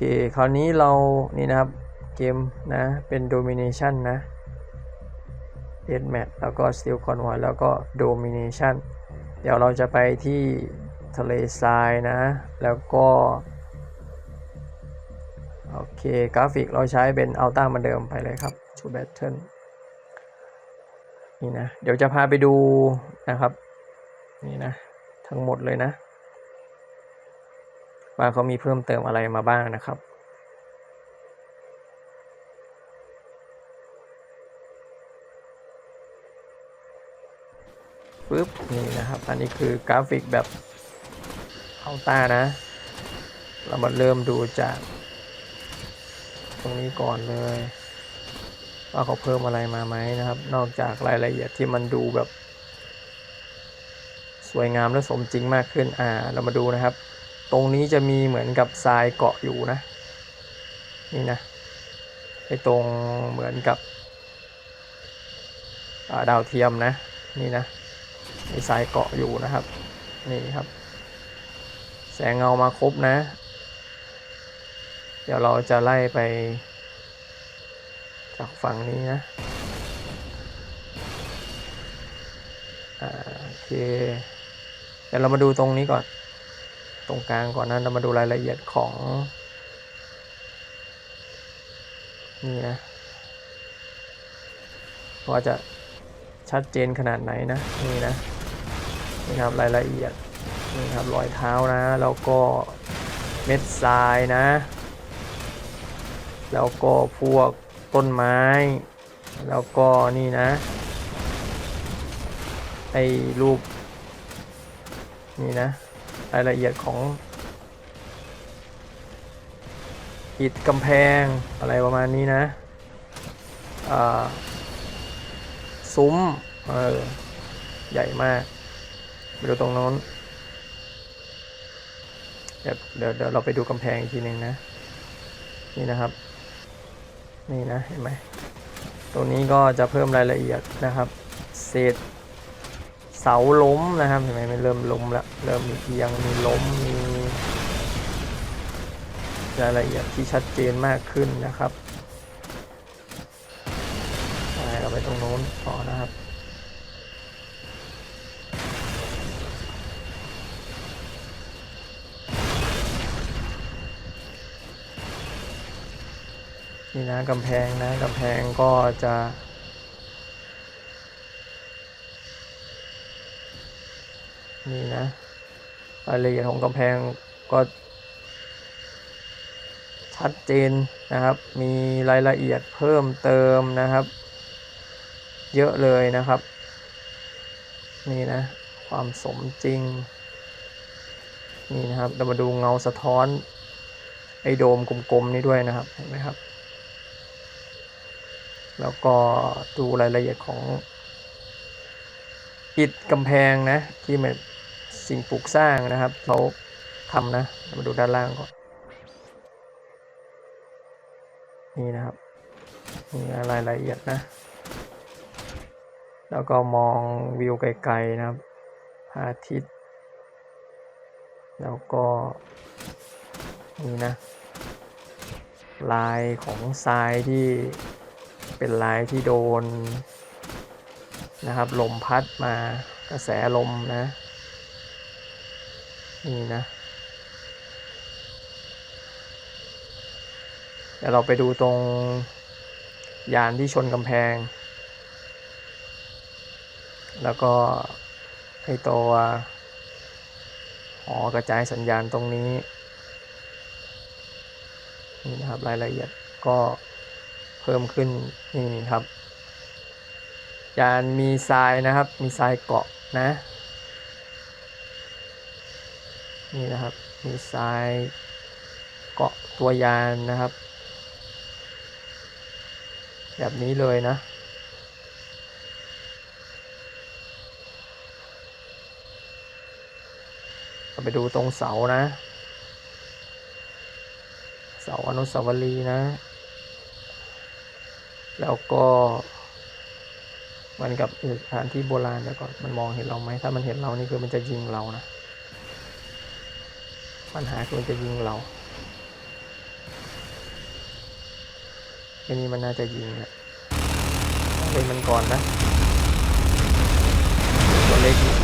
โอเคคราวนี้เรานี่นะครับเกมนะเป็น domination นะ dead match แล้วก็ steel convoy แล้วก็ domination เดี๋ยวเราจะไปที่ทะเลทรายนะ แล้วก็โอเคกราฟิกเราใช้เป็นอัลต้าเหมือนเดิมไปเลยครับ to battle นี่นะ เดี๋ยวจะพาไปดูนะครับ นี่นะ ทั้งหมดเลยนะ ว่าเขามีเพิ่มเติมอะไรมาบ้างนะครับ ปึ๊บ นี่นะครับ อันนี้คือกราฟิกแบบเอาตานะ เรามาเริ่มดูจาก ตรงนี้ก่อนเลย ว่าเขาเพิ่มอะไรมาไหมนะครับ นอกจากรายละเอียดที่มันดูแบบ สวยงามและสมจริงมากขึ้น อ่า เรามาดูนะครับ ตรงนี้จะมีเหมือนกับทรายเกาะอยู่นะ นี่นะไอตรงเหมือนกับาดาวเทียมนะ นี่นะมีทรายเกาะอยู่นะครับ นี่ครับ แสงเงามาครบนะ เดี๋ยวเราจะไล่ไป จากฝั่งนี้นะโอเค เดี๋ยวเรามาดูตรงนี้ก่อน ตรงกลางก่อนนะเรามาดูรายละเอียดของนี่นะว่าจะชัดเจนขนาดไหนนะนี่นะนี่ครับรายละเอียดนี่ครับรอยเท้านะ แล้วก็เม็ดทรายนะ แล้วก็พวกต้นไม้ แล้วก็นี่นะไอ้รูปนี่นะ รายละเอียดของอิฐกำแพงอะไรประมาณนี้นะซุ้มเออใหญ่มากไปดูตรงโน้นเดี๋ยวเดี๋ยวเดี๋ยวเราไปดูกำแพงอีกทีหนึ่งนะ นี่นะครับ นี่นะเห็นไหมตรงนี้ก็จะเพิ่มรายละเอียดนะครับ เศษ เสาล้มนะครับเห็นไหมมันเริ่มล้มแล้วเริ่มมีเอียงมีล้มมีรายละเอียดที่ชัดเจนมากขึ้นนะครับไปเราไปตรงโน้นต่อนะครับนี่นะกำแพงนะกำแพงก็จะ นี่นะรายละเอียดของกำแพงก็ชัดเจนนะครับ มีรายละเอียดเพิ่มเติมนะครับ เยอะเลยนะครับ นี่นะ ความสมจริง นี่นะครับเรามาดูเงาสะท้อน ไอ้โดมกลมๆนี่ด้วยนะครับ เห็นไหมครับ แล้วก็ดูรายละเอียดของอิฐกำแพงนะ ที่มัน สิ่งปลูกสร้างนะครับเขาทำนะมาดูด้านล่างก่อนนี่นะครับนี่รายละเอียดนะ แล้วก็มองวิวไกลๆนะครับพระอาทิตย์ แล้วก็นี่นะ ลายของทรายที่เป็นลายที่โดนนะครับ ลมพัดมากระแสลมนะ นี่นะเดี๋ยวเราไปดูตรงยานที่ชนกำแพง แล้วก็ไอตัวหอกระจายสัญญาณตรงนี้ นี่นะครับรายละเอียดก็เพิ่มขึ้นนี่ครับ ยานมีทรายนะครับ มีทรายเกาะนะ นี่นะครับ มีทรายเกาะตัวยานนะครับ แบบนี้เลยนะเราไปดูตรงเสานะ เสาอนุสาวรีย์นะ แล้วก็เหมันกับสถานที่โบราณแล้วก่อนมันมองเห็นเราไหม ถ้ามันเห็นเรานี่คือมันจะยิงเรานะ ปัญหาคือมันจะยิงเราอ้นี่มันน่าจะยิงอะเล่นมันก่อนนะตัวเล็กนี่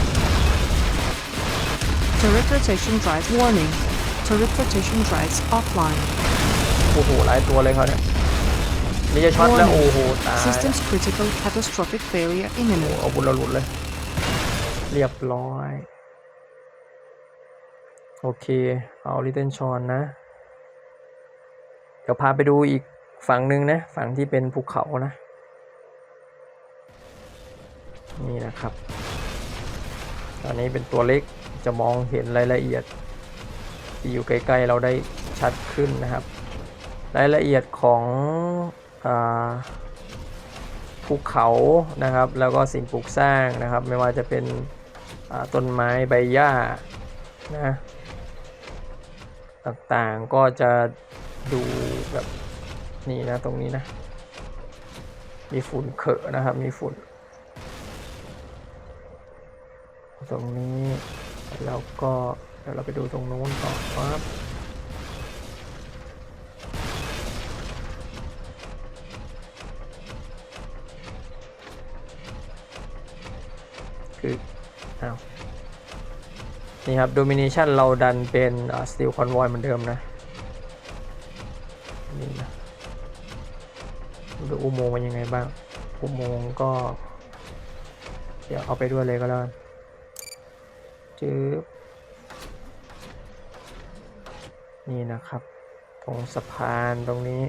Turret rotation drives warning. Turret rotation drives offline. โอ้โหหลายตัวเลยเขาเนี่ยนี่จะช็อตแล้วโอ้โหตาย Systems critical catastrophic failure โอ้โห imminent. เอาบุญเราหลุดเลย เรียบร้อย โอเค เอาลิเติ้ลชอนนะ เดี๋ยวพาไปดูอีกฝั่งหนึ่งนะ ฝั่งที่เป็นภูเขานะ นี่นะครับ ตอนนี้เป็นตัวเล็กจะมองเห็นรายละเอียด ที่อยู่ใกล้ๆเราได้ชัดขึ้นนะครับ รายละเอียดของอภูเขานะครับ แล้วก็สิ่งปลูกสร้างนะครับ ไม่ว่าจะเป็นต้นไม้ใบหญ้านะ ต่างๆก็จะดูแบบนี่นะตรงนี้นะ มีฝุ่นเขอะนะครับ มีฝุ่น ตรงนี้แล้วก็เดี๋ยวเราไปดูตรงนู้นต่อครับคืออ้าว นี่ครับ domination เราดันเป็น uh, steel convoy เหมือนเดิมนะนี่นะดูอุโมงค์เป็นยังไงบ้าง อุโมงค์ก็ เดี๋ยวเอาไปด้วยเลยก็แล้วกันจืบนี่นะครับ ตรงสะพานตรงนี้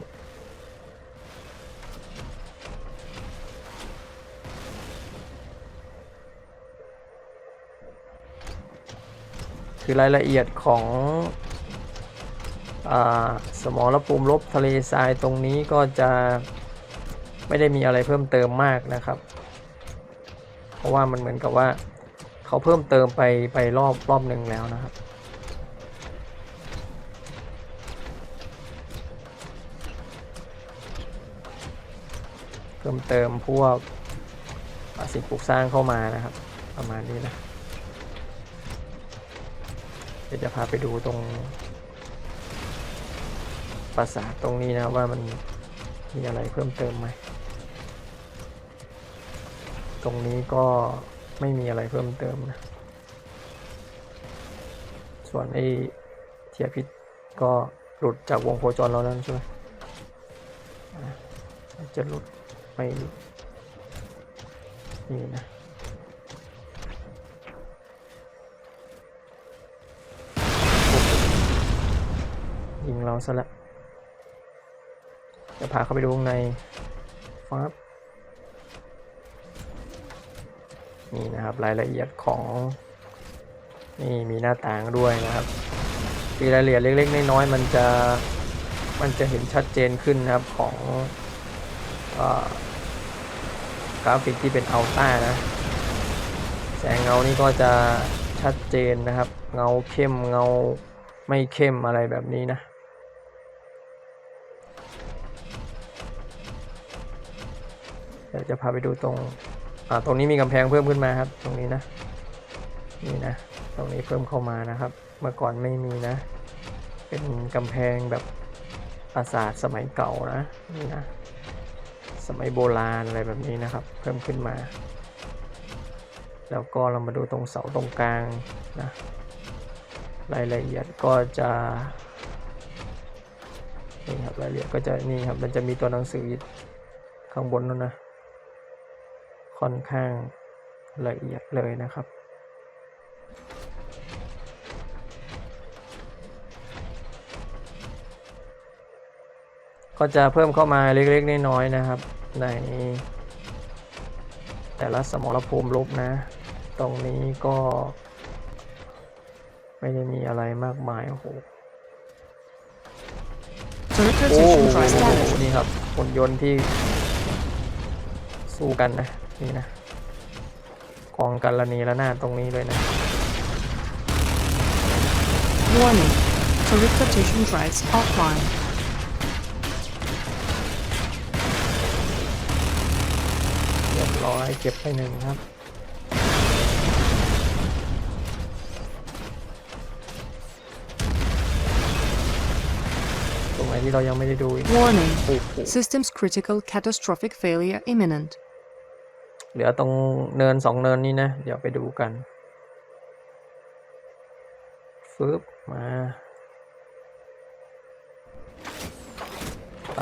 คือรายละเอียดของอสมรภูมิลบทะเลทรายตรงนี้ก็จะไม่ได้มีอะไรเพิ่มเติมมากนะครับ เพราะว่ามันเหมือนกับว่าเขาเพิ่มเติมไปไปรอบรอบหนึ่งแล้วนะครับเพิ่มเติมพวกสิ่งปลูกสร้างเข้ามานะครับ ประมาณนี้นะ เดี๋ยวจะพาไปดูตรงปราสาทตรงนี้นะว่ามันมีอะไรเพิ่มเติมไหม ตรงนี้ก็ไม่มีอะไรเพิ่มเติมนะ ส่วนไอ้เทียพิษก็หลุดจากวงโคจรเราแล้วใช่ไหมจะหลุดไม่หลุดนี่นะ ยิงเราซะละจะพาเข้าไปดูข้างในฟับนี่นะครับรายละเอียดของนี่มีหน้าต่างด้วยนะครับมีรายละเอียดเล็กๆน้อยๆมันจะมันจะเห็นชัดเจนขึ้นนะครับของอกราฟิกที่เป็นอัลต้านะ แสงเงานี่ก็จะชัดเจนนะครับ เงาเข้มเงาไม่เข้มอะไรแบบนี้นะ ดี๋ยวจะพาไปดูตรงอ่าตรงนี้มีกำแพงเพิ่มขึ้นมาครับ ตรงนี้นะ นี่นะ ตรงนี้เพิ่มเข้ามานะครับ เมื่อก่อนไม่มีนะ เป็นกำแพงแบบปราสาทสมัยเก่านะนี่นะ สมัยโบราณอะไรแบบนี้นะครับ เพิ่มขึ้นมา แล้วก็เรามาดูตรงเสาตรงกลางนะรายละเอียดก็จะนี่ครับรายละเอียดก็จะนี่ครับมันจะมีตัวหนังสือข้างบนนั่นนะ ค่อนข้างละเอียดเลยนะครับ ก็จะเพิ่มเข้ามาเล็กๆน้อยๆนะครับ ในแต่ละสมรภูมิลบนะ ตรงนี้ก็ ไม่ได้มีอะไรมากมาย โอ้โห Turret โอ้โห rotation drives damage. นี่ครับหุ่นยนต์ที่สู้กันนะ นี่นะกองกันระนีระนาดตรงนี้เลยนะ Warning. Turret rotation drives offline. เรียบร้อยเก็บไปหนึ่งครับตรงไหนที่เรายังไม่ได้ดูอีก Warning. โอ้โห Systems critical catastrophic failure imminent. เหลือตรงเนินสองเนินนี้นะ เดี๋ยวไปดูกันฟึบมา ไป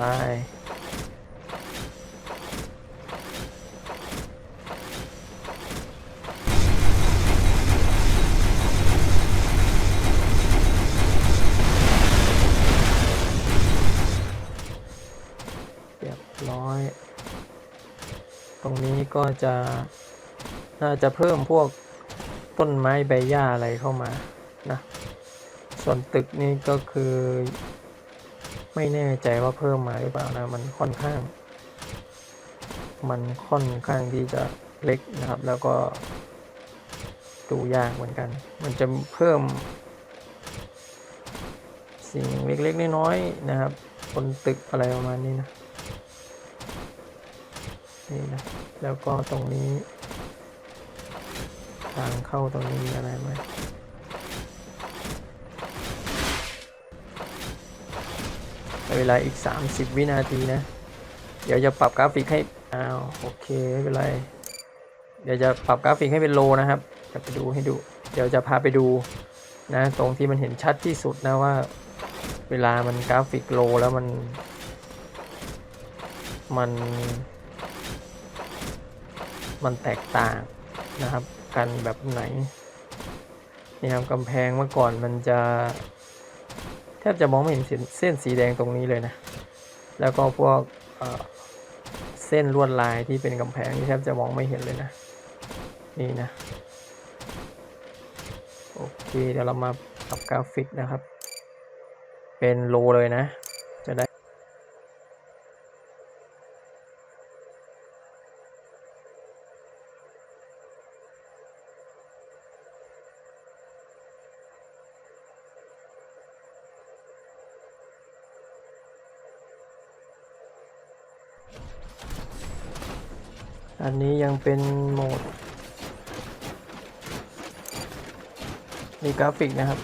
จะน่าจะเพิ่มพวกต้นไม้ใบหญ้าอะไรเข้ามานะส่วนตึกนี่ก็คือ ไม่แน่ใจว่าเพิ่มมาหรือเปล่านะมันค่อนข้าง มันค่อนข้างที่จะเล็กนะครับ แล้วก็ดูยากเหมือนกัน มันจะเพิ่ม สิ่งเล็กๆน้อยๆนะครับบนตึกอะไรประมาณนี้นะ นี่นะ แล้วก็ตรงนี้ ทางเข้าตรงนี้มีอะไรไหมเวลาอีก 30 วินาทีนะ เดี๋ยวจะปรับกราฟิกให้ อ้าว โอเค ไม่เป็นไร เดี๋ยวจะปรับกราฟิกให้เป็นโลนะครับ จะไปดูให้ดู เดี๋ยวจะพาไปดูนะ ตรงที่มันเห็นชัดที่สุดนะว่า เวลามันกราฟิกโลแล้วมัน มัน มันแตกต่างนะครับ กันแบบไหนนี่ครับกำแพงเมื่อก่อนมันจะแทบจะมองไม่เห็นเส้นสีแดงตรงนี้เลยนะ แล้วก็พวกเเส้นลวดลายที่เป็นกำแพงนี่แทบจะมองไม่เห็นเลยนะ นี่นะ โอเค เดี๋ยวเรามาปรับกราฟิกนะครับ เป็นโลเลยนะ จะได้ อันนี้ยังเป็นโหมด มีกราฟิกนะครับ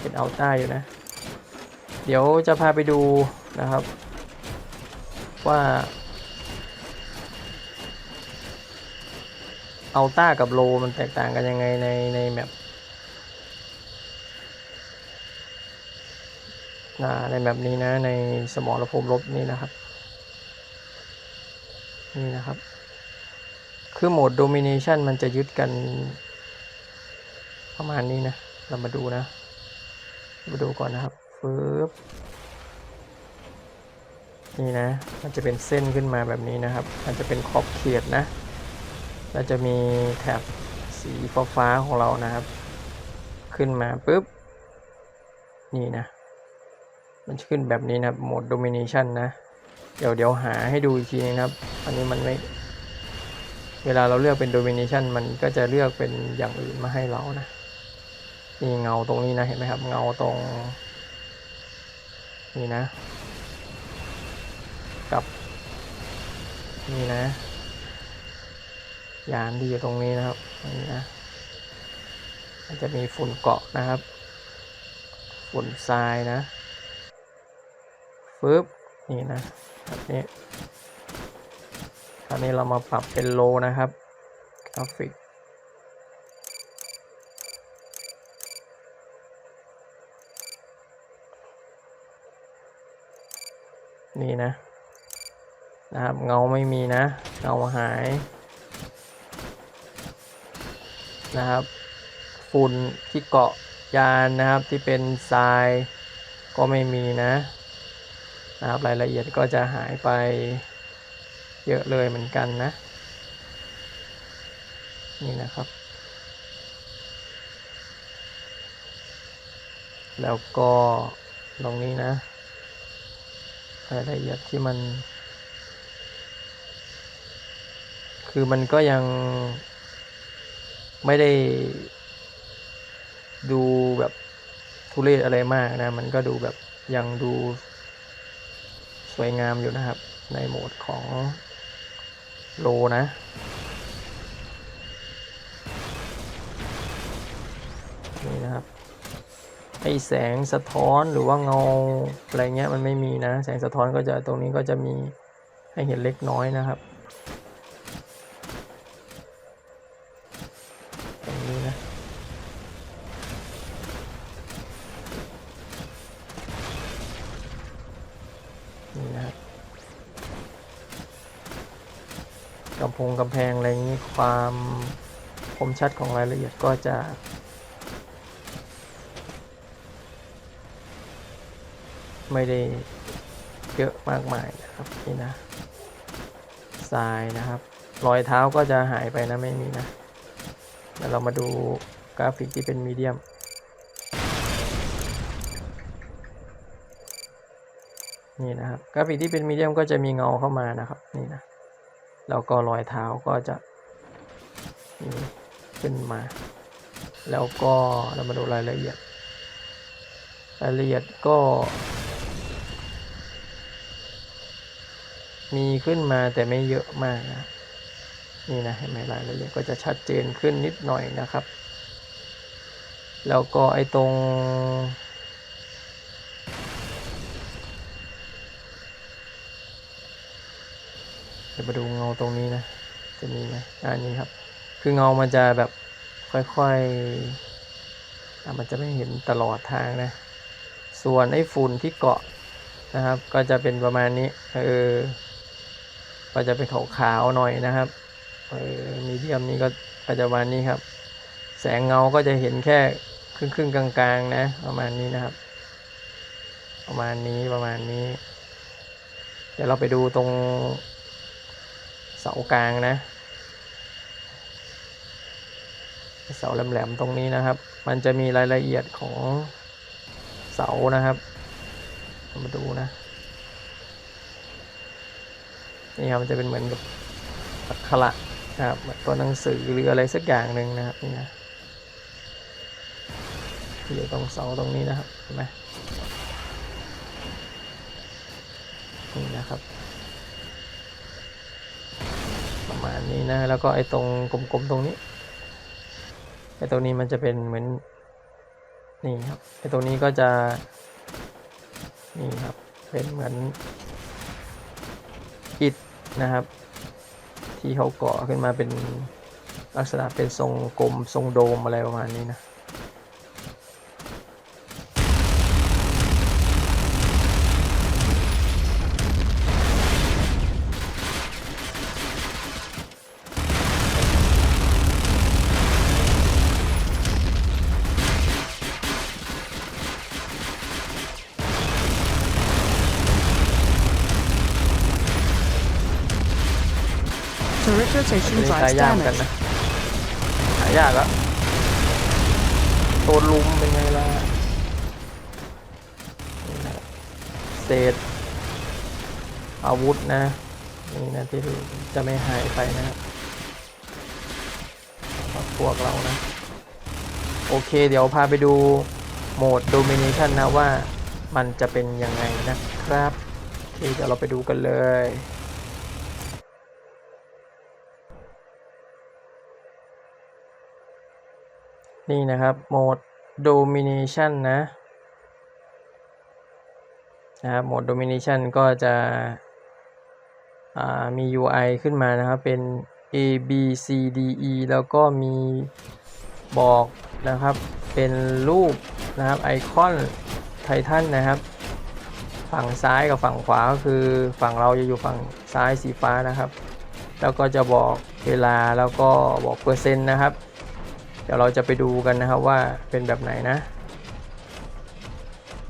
เป็นอัลต้าอยู่นะ เดี๋ยวจะพาไปดูนะครับ ว่าอัลต้ากับโลมันแตกต่างกันยังไงในในแมปในแมปนี้นะในสมรภูมิลบนี้นะครับ นี่นะครับ คือโหมด Domination มันจะยึดกัน ประมาณนี้นะ เรามาดูนะ มาดูก่อนนะครับฟึบนี่นะ มันจะเป็นเส้นขึ้นมาแบบนี้นะครับ มันจะเป็นขอบเขตนะแล้วจะมีแถบสีฟ้าของเรานะครับ ขึ้นมาปุ๊บ นี่นะ มันจะขึ้นแบบนี้นะครับโหมด Domination นะ เดี๋ยวเดี๋ยวหาให้ดูอีกทีนึงนะครับ อันนี้มันไม่ เวลาเราเลือกเป็น domination มันก็จะเลือกเป็นอย่างอื่นมาให้เรานะนี่เงาตรงนี้นะเห็นไหมครับ เงาตรง นี่นะ กับ นี่นะ ยานที่อยู่ตรงนี้นะครับนี่นะมันจะมีฝุ่นเกาะนะครับ ฝุ่นทรายนะฟึบนี่นะ นี้คราวนี้เรามาปรับเป็นโลนะครับกราฟิกนี่นะ นะครับ เงาไม่มีนะ เงาหาย นะครับ ฝุ่นที่เกาะยานนะครับที่เป็นทรายก็ไม่มีนะ นะครับรายละเอียดก็จะหายไปเยอะเลยเหมือนกันนะ นี่นะครับ แล้วก็ตรงนี้นะ รายละเอียดที่มัน คือมันก็ยังไม่ได้ดูแบบทุเรศอะไรมากนะ มันก็ดูแบบยังดู วยงามอยู่นะครับ ในโหมดของโลนะ นี่นะครับ ไอแสงสะท้อนหรือว่าเงาอะไรเงี้ยมันไม่มีนะ แสงสะท้อนก็จะตรงนี้ก็จะมีให้เห็นเล็กน้อยนะครับ ตรงนี้นะ นี่นะครับกำ พงกำแพงอะไรอย่างนี้ความคมชัดของรายละเอียดก็จะ ไม่ได้เยอะมากมายนะครับนี่นะทรายนะครับรอยเท้าก็จะหายไปนะไม่มีนะเดี๋ยวเรามาดูกราฟิกที่เป็นมีเดียมนี่นะครับกราฟิกที่เป็นมีเดียมก็จะมีเงาเข้ามานะครับนี่นะ แล้วก็รอยเท้าก็จะขึ้นมา แล้วก็เรามาดูรายละเอียด รายละเอียดก็ มีขึ้นมาแต่ไม่เยอะมากนะนี่นะเห็นไหมรายละเอียดก็จะชัดเจนขึ้นนิดหน่อยนะครับ แล้วก็ไอ้ตรง เดี๋ยวมาดูเงาตรงนี้นะ จะมีไหมอันนี้ครับ คือเงามันจะแบบค่อยๆอะมันจะไม่เห็นตลอดทางนะ ส่วนไอ้ฝุ่นที่เกาะนะครับ ก็จะเป็นประมาณนี้ เออ ก็จะเป็นขาวๆหน่อยนะครับ เออ มีเดียมนี้ก็ก็จะประมาณนี้ครับ แสงเงาก็จะเห็นแค่ครึ่งๆกลางๆนะ ประมาณนี้นะครับ ประมาณนี้ประมาณนี้ เดี๋ยวเราไปดูตรง เสากลางนะ เสาแหลมๆตรงนี้นะครับ มันจะมีรายละเอียดของเสานะครับ มาดูนะ นี่ครับมันจะเป็นเหมือนกับอักขระนะครับเหมือนตัวหนังสือหรืออะไรสักอย่างหนึ่งนะครับนี่นะอยู่ตรงเสาตรงนี้นะครับเห็นไหมนี่นะครับ ประมาณนี้นะ แล้วก็ไอ้ตรงกลมๆตรงนี้ ไอ้ตรงนี้มันจะเป็นเหมือน นี่ครับ ไอ้ตรงนี้ก็จะ นี่ครับ เป็นเหมือนอิฐนะครับ ที่เขาก่อขึ้นมาเป็นลักษณะเป็นทรงกลมทรงโดมอะไรประมาณนี้นะ Turret อั น rotation นี้ drives หายากเหมือนกันนะหายากแล้วตัวลุมเป็นไงล่ะเศษอาวุธนะนี่นะที่จะไม่หายไปนะครับพวกเรานะ โอเค เดี๋ยวพาไปดูโหมด Domination นะว่ามันจะเป็นยังไงนะครับโอเคเดี๋ยวเราไปดูกันเลย นี่นะครับโหมด Domination นะนะครับโหมด Domination ก็จะมี UI ขึ้นมานะครับเป็น A B C D E แล้วก็มีบอกนะครับเป็นรูปนะครับไอคอนไททันนะครับ ฝั่งซ้ายกับฝั่งขวาก็คือฝั่งเราจะอยู่ฝั่งซ้ายสีฟ้านะครับ แล้วก็จะบอกเวลาแล้วก็บอกเปอร์เซ็นต์นะครับ ดี๋ยวเราจะไปดูกันนะครับว่าเป็นแบบไหนนะ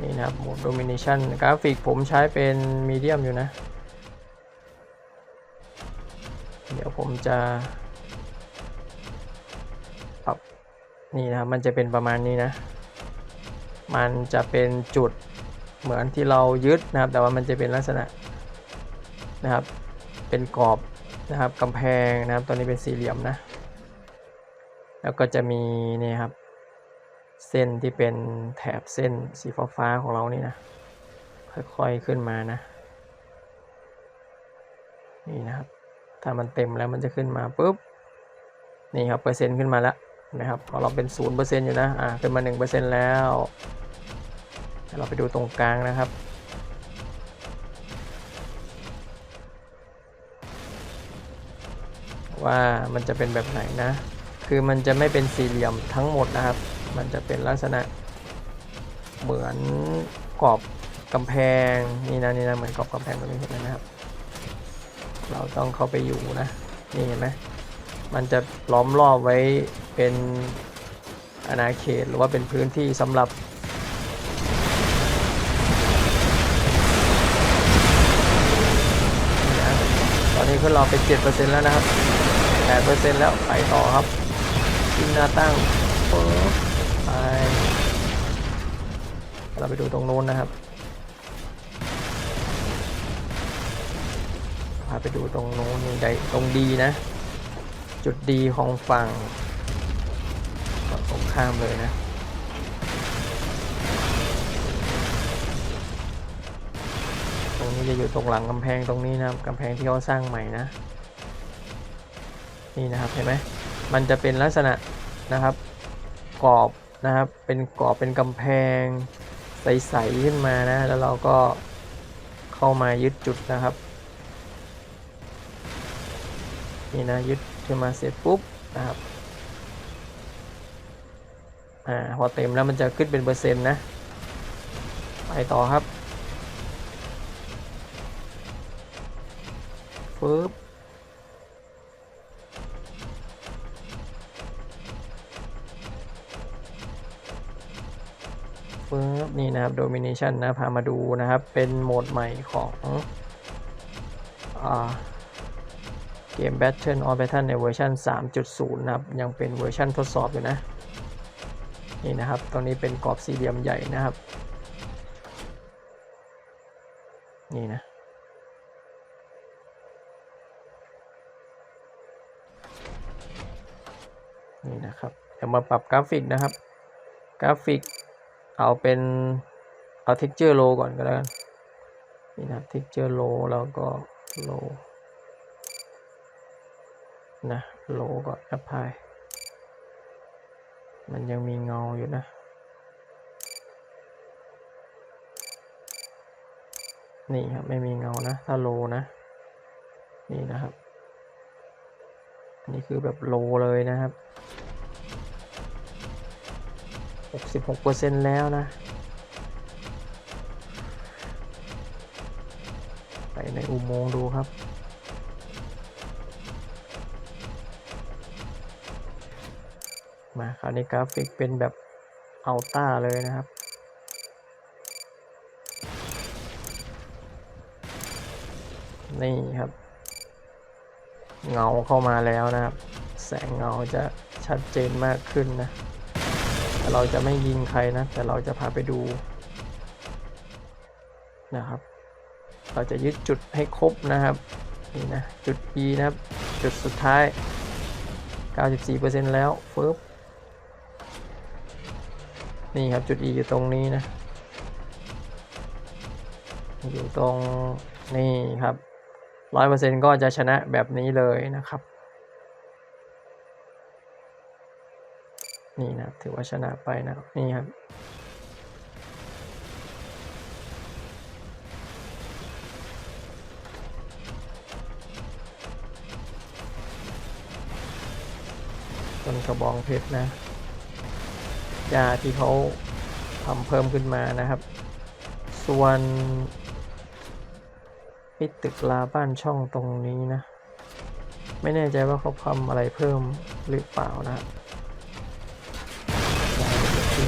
นี่นะครับโหมด Domination กราฟิกผมใช้เป็นมีเดียมอยู่นะ เดี๋ยวผมจะปรับนี่นะครับมันจะเป็นประมาณนี้นะ มันจะเป็นจุดเหมือนที่เรายึดนะครับ แต่ว่ามันจะเป็นลักษณะนะครับ เป็นกรอบนะครับกำแพงนะครับตัวนี้เป็นสี่เหลี่ยมนะ แล้วก็จะมีนี่ครับ เส้นที่เป็นแถบเส้นสีฟ้าๆของเรานี่นะ ค่อยๆขึ้นมานะ นี่นะครับ ถ้ามันเต็มแล้วมันจะขึ้นมาปุ๊บ นี่ครับเปอร์เซ็นต์ขึ้นมาแล้วนะครับของเราเป็นศูนย์เปอร์เซ็นต์อยู่นะ อ่าขึ้นมาหนึ่งเปอร์เซ็นต์แล้ว เราไปดูตรงกลางนะครับว่ามันจะเป็นแบบไหนนะ คือมันจะไม่เป็นสี่เหลี่ยมทั้งหมดนะครับ มันจะเป็นลักษณะเหมือนกรอบกำแพงนี่นะนี่นะเหมือนกรอบกำแพงตรงนี้เห็นไหมนะครับ เราต้องเข้าไปอยู่นะนี่เห็นไหมมันจะล้อมรอบไว้เป็นอาณาเขตหรือว่าเป็นพื้นที่สำหรับนี่นะตอนนี้ขึ้นเราเป็น7%แล้วนะครับ 8%แล้วไปต่อครับ ทิ้งหน้าตั้งปึ๊บไปเราไปดูตรงโน้นนะครับพาไปดูตรงโน้นนี่ได้ตรงดีนะ จุดดีของฝั่งฝั่งตรงข้ามเลยนะตรงนี้จะอยู่ตรงหลังกำแพงตรงนี้นะครับกำแพงที่เขาสร้างใหม่นะ นี่นะครับเห็นไหม มันจะเป็นลักษณะนะครับกรอบนะครับเป็นกรอบเป็นกำแพงใสๆขึ้นมานะ แล้วเราก็เข้ามายึดจุดนะครับ นี่นะยึดขึ้นมาเสร็จปุ๊บนะครับอ่าพอเต็มแล้วมันจะขึ้นเป็นเปอร์เซ็นต์นะ ไปต่อครับปึ๊บ นี่นะครับ domination นะ พามาดูนะครับ เป็นโหมดใหม่ของอเกม Battle on Battle ในเวอร์ชัน3.0 นะครับ ยังเป็นเวอร์ชันทดสอบอยู่นะ นี่นะครับ ตรงนี้เป็นกรอบสี่เหลี่ยมใหญ่นะครับ นี่นะนี่นะครับเดี๋ยวมาปรับกราฟิกนะครับ กราฟิก เอาเป็นเอา texture low ก่อนก็แล้วกันนี่นะครับ texture low แล้วก็ low นะ low ก่อน apply มันยังมีเงาอยู่นะ นี่ครับ ไม่มีเงานะ ถ้า low นะ นี่นะครับอันนี้คือแบบ low เลยนะครับ 66%แล้วนะ ไปในอุโมงค์ดูครับ มาคราวนี้กราฟิกเป็นแบบอัลต้าเลยนะครับนี่ครับ เงาเข้ามาแล้วนะครับ แสงเงาจะชัดเจนมากขึ้นนะ เราจะไม่ยิงใครนะ แต่เราจะพาไปดูนะครับ เราจะยึดจุดให้ครบนะครับนี่นะจุด E นะครับ จุดสุดท้าย 94%แล้วฟึบนี่ครับจุด E อยู่ตรงนี้นะ อยู่ตรงนี่ครับ 100%ก็จะชนะแบบนี้เลยนะครับ นี่นะถือว่าชนะไปนะครับนี่ครับต้นกระบองเพชรนะยาที่เขาทำเพิ่มขึ้นมานะครับ ส่วนไอ้ตึกลาบ้านช่องตรงนี้นะ ไม่แน่ใจว่าเขาทำอะไรเพิ่มหรือเปล่านะครับ ตรง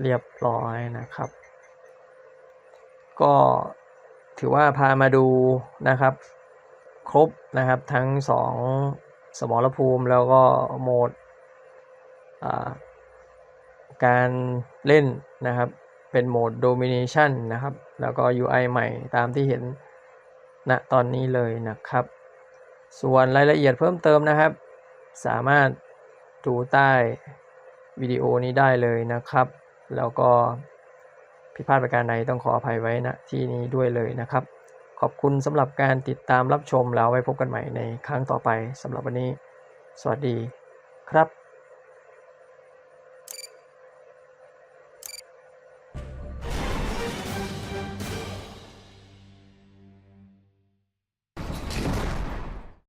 เรียบร้อยนะครับ ก็ถือว่าพามาดูนะครับ ครบนะครับทั้งสองสมรภูมิแล้วก็โหมดการเล่นนะครับ เป็นโหมด Domination นะครับ แล้วก็ UI ใหม่ตามที่เห็นณตอนนี้เลยนะครับ ส่วนรายละเอียดเพิ่มเติมนะครับ สามารถดูใต้วิดีโอนี้ได้เลยนะครับ แล้วก็ผิดพลาดประการใดต้องขออภัยไว้ณที่นี้ด้วยเลยนะครับ ขอบคุณสำหรับการติดตามรับชมแล้วไว้พบกันใหม่ในครั้งต่อไปสำหรับวันนี้ สวัสดีครับ